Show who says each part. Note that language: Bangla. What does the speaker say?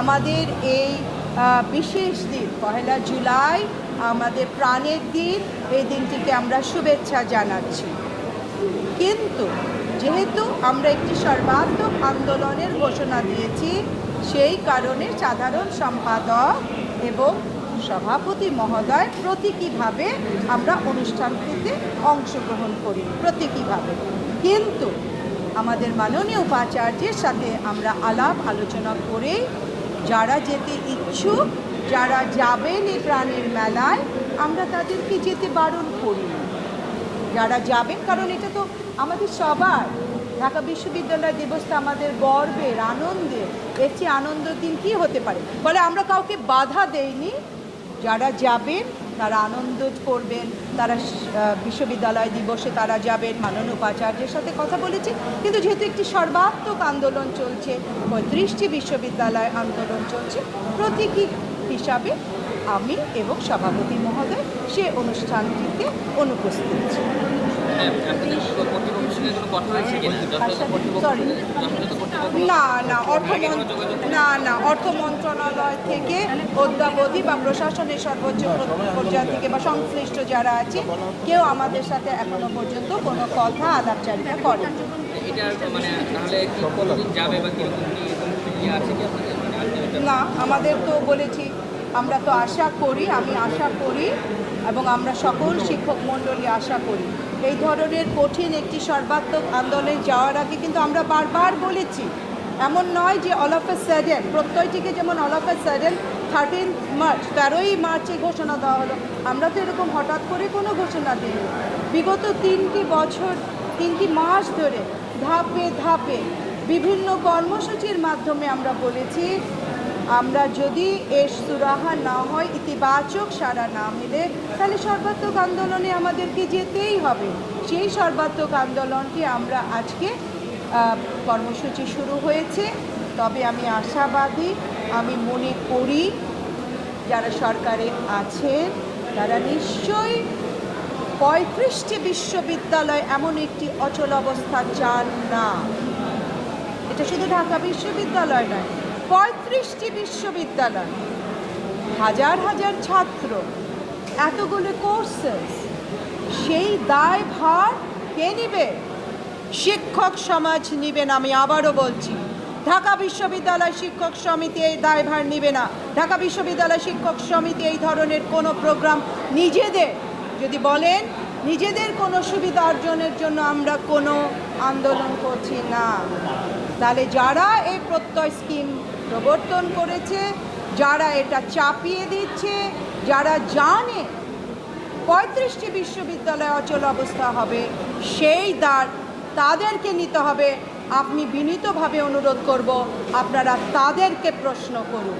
Speaker 1: আমাদের এই বিশেষ দিন, পহেলা জুলাই, আমাদের প্রাণের দিন, এই দিনটিকে আমরা শুভেচ্ছা জানাচ্ছি। কিন্তু যেহেতু আমরা একটি সর্বাত্মক আন্দোলনের ঘোষণা দিয়েছি, সেই কারণে সাধারণ সম্পাদক এবং সভাপতি মহোদয় প্রতীকীভাবে আমরা অনুষ্ঠানটিতে অংশগ্রহণ করি, প্রতীকীভাবে। কিন্তু আমাদের মাননীয় উপাচার্যের সাথে আমরা আলাপ আলোচনা করে যারা যেতে ইচ্ছুক, যারা যাবেন এই প্রাণের মেলায়, আমরা তাদেরকে যেতে বারণ করি। যারা যাবেন, কারণ এটা তো আমাদের সবার। ঢাকা বিশ্ববিদ্যালয় দিবসটা আমাদের গর্বের, আনন্দের। এর চেয়ে আনন্দ দিন কী হতে পারে? ফলে আমরা কাউকে বাধা দেইনি। যারা যাবেন তারা আনন্দ করবেন, তারা বিশ্ববিদ্যালয় দিবসে তারা যাবেন মাননীয় উপাচার্যের সাথে কথা বলেছি। কিন্তু যেহেতু একটি সর্বাত্মক আন্দোলন চলছে, পঁয়ত্রিশটি বিশ্ববিদ্যালয় আন্দোলন চলছে, প্রতীকী হিসাবে আমি এবং সভাপতি মহোদয় সে অনুষ্ঠানটিতে অনুপস্থিত।
Speaker 2: কর্তৃপক্ষ
Speaker 1: না না অর্থ না না অর্থ মন্ত্রণালয় থেকে অদ্যাবধি বা প্রশাসনের সর্বোচ্চ পর্যায় থেকে বা সংশ্লিষ্ট যারা আছে কেউ আমাদের সাথে এখনও পর্যন্ত কোনো কথা আলাপচারিতা করে
Speaker 2: মানে মানে
Speaker 1: না আমাদের তো বলেছি আমরা তো আশা করি আমি আশা করি এবং আমরা সকল শিক্ষক মণ্ডলী আশা করি এই ধরনের কঠিন একটি সর্বাত্মক আন্দোলনে যাওয়ার আগে কিন্তু আমরা বারবার বলেছি, এমন নয় যে অল অফ এ স্যাডেন প্রত্যয়টিকে যেমন all of a sudden thirteen March তেরোই মার্চে ঘোষণা দেওয়া হলো, আমরা তো এরকম হঠাৎ করে কোনো ঘোষণা দিইনি। বিগত তিনটি বছর, তিনটি মাস ধরে ধাপে ধাপে বিভিন্ন কর্মসূচির মাধ্যমে আমরা বলেছি আমরা যদি এর সুরাহা না হয়, ইতিবাচক সারা না মিলে, তাহলে সর্বাত্মক আন্দোলনে আমাদেরকে যেতেই হবে। সেই সর্বাত্মক আন্দোলনটি আমরা আজকে কর্মসূচি শুরু হয়েছে। তবে আমি আশাবাদী, আমি মনে করি যারা সরকারে আছেন, তারা নিশ্চয়ই পঁয়ত্রিশটি বিশ্ববিদ্যালয় এমন একটি অচল অবস্থা চান না। এটা শুধু ঢাকা বিশ্ববিদ্যালয় নয় পঁয়ত্রিশটি বিশ্ববিদ্যালয়। হাজার হাজার ছাত্র, এতগুলো কোর্সেস সেই দায় ভার কে নিবে? শিক্ষক সমাজ নিবেন আমি আবারও বলছি। ঢাকা বিশ্ববিদ্যালয় শিক্ষক সমিতি এই দায়ভার নিবে না। ঢাকা বিশ্ববিদ্যালয় শিক্ষক সমিতি এই ধরনের কোনো প্রোগ্রাম নিজেদের, যদি বলেন, নিজেদের কোনো সুবিধা অর্জনের জন্য আমরা কোনো আন্দোলন করছি না। তাহলে যারা এই প্রত্যয় স্কিম প্রবর্তন করেছে, যারা এটা চাপিয়ে দিচ্ছে, যারা জানে পঁয়ত্রিশটি বিশ্ববিদ্যালয় অচল অবস্থা হবে, সেই দ্বার তাদেরকে নিতে হবে। আপনি বিনীতভাবে অনুরোধ করব, আপনারা তাদেরকে প্রশ্ন করুন।